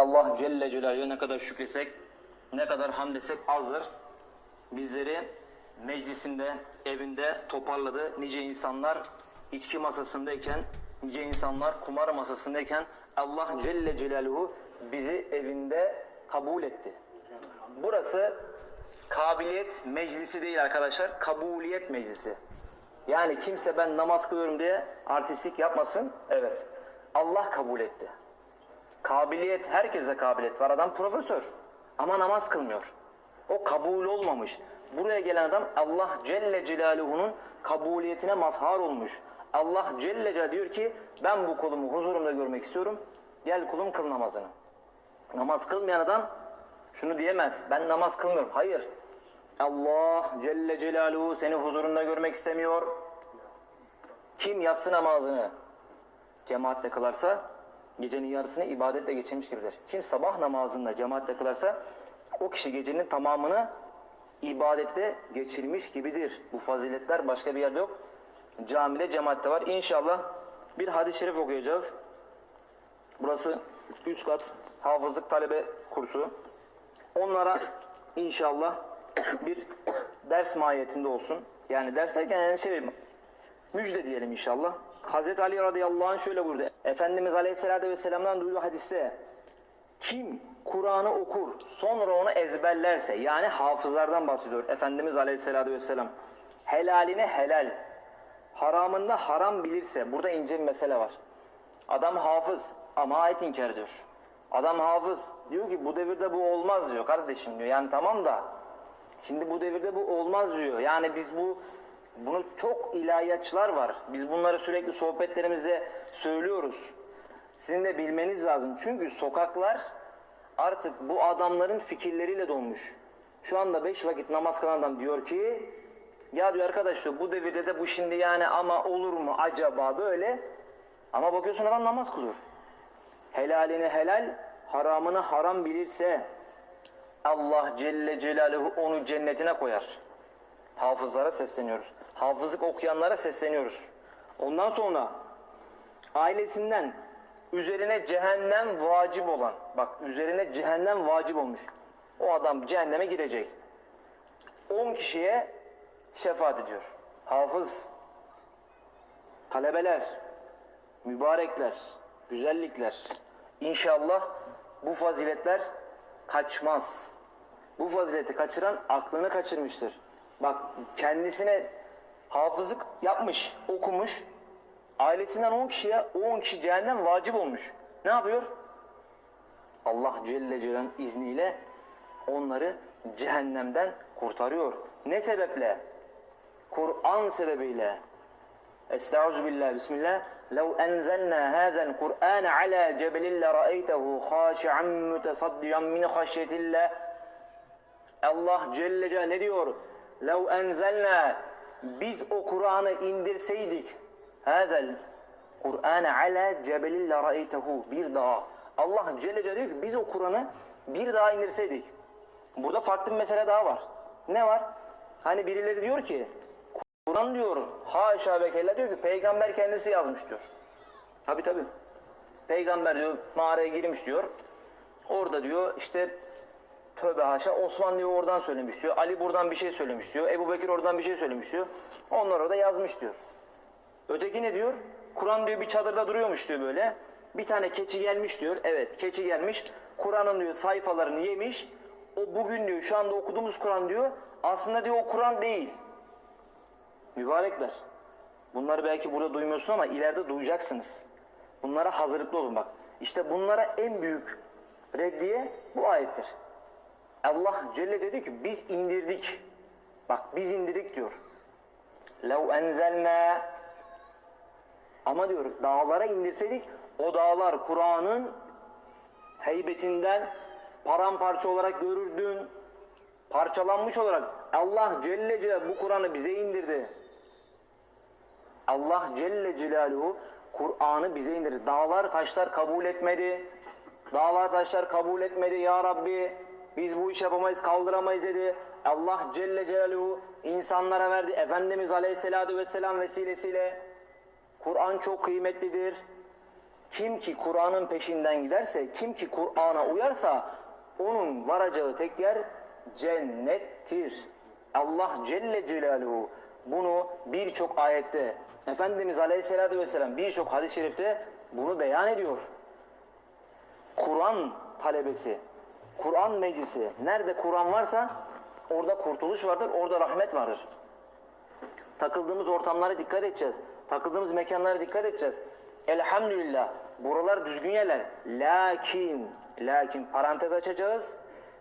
Allah Celle Celaluhu'ya ne kadar şükretsek, ne kadar hamd etsek azdır. Bizleri meclisinde, evinde toparladı. Nice insanlar içki masasındayken, nice insanlar kumar masasındayken Allah Celle Celaluhu bizi evinde kabul etti. Burası kabiliyet meclisi değil arkadaşlar, kabuliyet meclisi. Yani kimse ben namaz kılıyorum diye artistlik yapmasın. Evet. Allah kabul etti. Kabiliyet, herkese kabiliyet var. Adam profesör ama namaz kılmıyor. O kabul olmamış. Buraya gelen adam Allah Celle Celaluhu'nun kabuliyetine mazhar olmuş. Allah Celle Celaluhu diyor ki ben bu kulumu huzurumda görmek istiyorum. Gel kulum kıl namazını. Namaz kılmayan adam şunu diyemez. Ben namaz kılmıyorum. Hayır. Allah Celle Celaluhu seni huzurunda görmek istemiyor. Kim yatsı namazını cemaatle kılarsa gecenin yarısını ibadetle geçirmiş gibidir. Kim sabah namazında cemaatle kılarsa o kişi gecenin tamamını ibadette geçirmiş gibidir. Bu faziletler başka bir yerde yok. Camide cemaatte var. İnşallah bir hadis-i şerif okuyacağız. Burası üst kat hafızlık talebe kursu. Onlara inşallah bir ders mahiyetinde olsun. Yani ders derken yani şey müjde diyelim inşallah. Hazreti Ali radıyallahu anh şöyle buyurdu. Efendimiz aleyhissalatü vesselam'dan duyduğu hadiste kim Kur'an'ı okur sonra onu ezberlerse yani hafızlardan bahsediyor Efendimiz aleyhissalatü vesselam helalini helal haramında haram bilirse burada ince bir mesele var. Adam hafız ama ayet inkar ediyor. Adam hafız diyor ki bu devirde bu olmaz diyor kardeşim diyor. Yani tamam da şimdi bu devirde bu olmaz diyor. Yani biz bu bunu çok ilahiyatçılar var. Biz bunları sürekli sohbetlerimizde söylüyoruz. Sizin de bilmeniz lazım. Çünkü sokaklar artık bu adamların fikirleriyle dolmuş. Şu anda beş vakit namaz kılan adam diyor ki ya diyor arkadaş bu devirde de bu şimdi yani ama olur mu acaba böyle. Ama bakıyorsun adam namaz kılıyor. Helalini helal, haramını haram bilirse Allah Celle Celaluhu onu cennetine koyar. Hafızlara sesleniyoruz. Hafızlık okuyanlara sesleniyoruz. Ondan sonra ailesinden üzerine cehennem vacip olan, bak üzerine cehennem vacip olmuş. O adam cehenneme girecek. 10 kişiye şefaat ediyor. Hafız, talebeler, mübarekler, güzellikler. İnşallah bu faziletler kaçmaz. Bu fazileti kaçıran aklını kaçırmıştır. Bak kendisine hafızlık yapmış, okumuş. Ailesinden 10 kişiye 10 kişi cehennem vacip olmuş. Ne yapıyor? Allah Celle Celal'in izniyle onları cehennemden kurtarıyor. Ne sebeple? Kur'an sebebiyle. Estaizu billah, bismillah. لو أنزلنا هذا القرآن على جبل لرأيته خاشعا متصدعا من خشية الله Allah Celle Celle ne diyor? لو أنزلنا biz o Kur'an'ı indirseydik hazel Kur'an ala cebelin la ra'eytehu bir daha. Allah Celle Celle diyor ki biz o Kur'an'ı bir daha indirseydik. Burada farklı bir mesele daha var. Ne var? Hani birileri diyor ki Kur'an diyor haşa ve kella diyor ki peygamber kendisi yazmış diyor. Tabi tabi. Peygamber diyor mağaraya girmiş diyor. Orada diyor işte tövbe haşa Osman diyor oradan söylemiş diyor. Ali buradan bir şey söylemiş diyor. Ebu Bekir oradan bir şey söylemiş diyor. Onlar orada yazmış diyor. Öteki ne diyor? Kur'an diyor bir çadırda duruyormuş diyor böyle. Bir tane keçi gelmiş diyor. Evet keçi gelmiş. Kur'an'ın diyor sayfalarını yemiş. O bugün diyor şu anda okuduğumuz Kur'an diyor. Aslında diyor o Kur'an değil. Mübarekler. Bunları belki burada duymuyorsun ama ileride duyacaksınız. Bunlara hazırlıklı olun bak. İşte bunlara en büyük reddiye bu ayettir. Allah Celle dedi ki biz indirdik. Bak biz indirdik diyor. Lev enzelna ama diyor dağlara indirseydik o dağlar Kur'an'ın heybetinden paramparça olarak görürdün. Parçalanmış olarak Allah Celle Celaluhu bu Kur'an'ı bize indirdi. Allah Celle Celaluhu Kur'an'ı bize indirdi. Dağlar taşlar kabul etmedi. Dağlar taşlar kabul etmedi ya Rabbi. Biz bu iş yapamayız kaldıramayız dedi. Allah Celle Celaluhu insanlara verdi. Efendimiz Aleyhisselatü Vesselam vesilesiyle Kur'an çok kıymetlidir. Kim ki Kur'an'ın peşinden giderse, kim ki Kur'an'a uyarsa onun varacağı tek yer cennettir. Allah Celle Celaluhu bunu birçok ayette Efendimiz Aleyhisselatü Vesselam birçok hadis-i şerifte bunu beyan ediyor. Kur'an talebesi, Kur'an meclisi, nerede Kur'an varsa orada kurtuluş vardır, orada rahmet vardır. Takıldığımız ortamlara dikkat edeceğiz. Takıldığımız mekanlara dikkat edeceğiz. Elhamdülillah buralar düzgün yerler. Lakin, lakin parantez açacağız.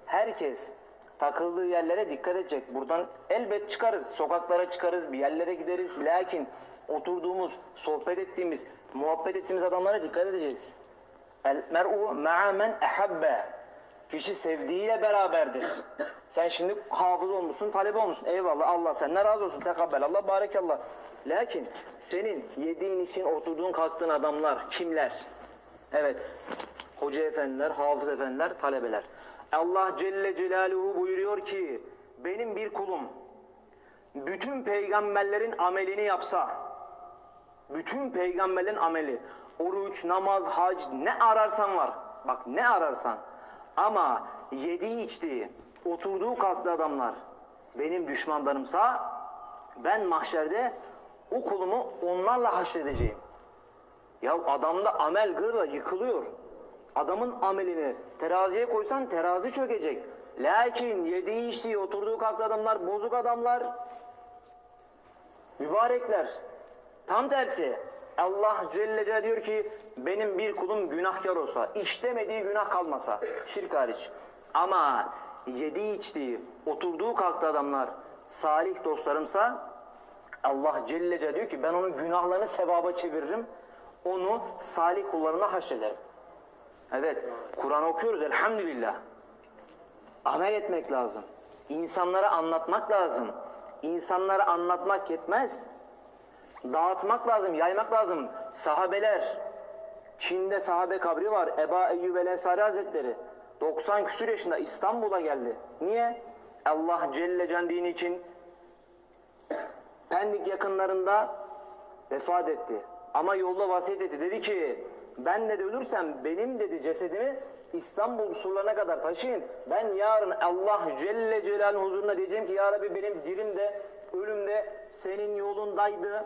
Herkes takıldığı yerlere dikkat edecek. Buradan elbet çıkarız. Sokaklara çıkarız, bir yerlere gideriz. Lakin oturduğumuz, sohbet ettiğimiz, muhabbet ettiğimiz adamlara dikkat edeceğiz. El mer'u ma'a men ehabbe. Kişi sevdiğiyle beraberdir. Sen şimdi hafız olmuşsun, talebe olmuşsun. Eyvallah Allah senden razı olsun. Tekabbel Allah barekallah. Lakin senin yediğin için oturduğun kalktığın adamlar kimler? Evet. Hoca efendiler, hafız efendiler, talebeler. Allah Celle Celaluhu buyuruyor ki benim bir kulum bütün peygamberlerin amelini yapsa bütün peygamberlerin ameli oruç, namaz, hac ne ararsan var. Bak ne ararsan. Ama yediği içtiği, oturduğu kalktığı adamlar benim düşmanlarımsa ben mahşerde o kulumu onlarla haşredeceğim. Ya adamda amel gırla yıkılıyor. Adamın amelini teraziye koysan terazi çökecek. Lakin yediği içtiği, oturduğu kalktığı adamlar bozuk adamlar, mübarekler. Tam tersi. Allah Celle Celle diyor ki benim bir kulum günahkar olsa, işlemediği günah kalmasa, şirk hariç. Ama yediği içtiği, oturduğu kalktığı adamlar salih dostlarımsa Allah Celle Celle diyor ki ben onun günahlarını sevaba çeviririm. Onu salih kullarına haşrederim. Evet, Kur'an okuyoruz elhamdülillah. Amel etmek lazım. İnsanlara anlatmak lazım. İnsanlara anlatmak yetmez. Dağıtmak lazım, yaymak lazım. Sahabeler, Çin'de sahabe kabri var. Eba Eyyub el Ensari Hazretleri 90 küsur yaşında İstanbul'a geldi. Niye? Allah Celle Can dini için Pendik yakınlarında vefat etti. Ama yolda vasiyet etti. Dedi ki ben de ölürsem benim dedi cesedimi İstanbul surlarına kadar taşıyın. Ben yarın Allah Celle Celal'in huzuruna diyeceğim ki Ya Rabbi benim dirim de ölüm de senin yolundaydı.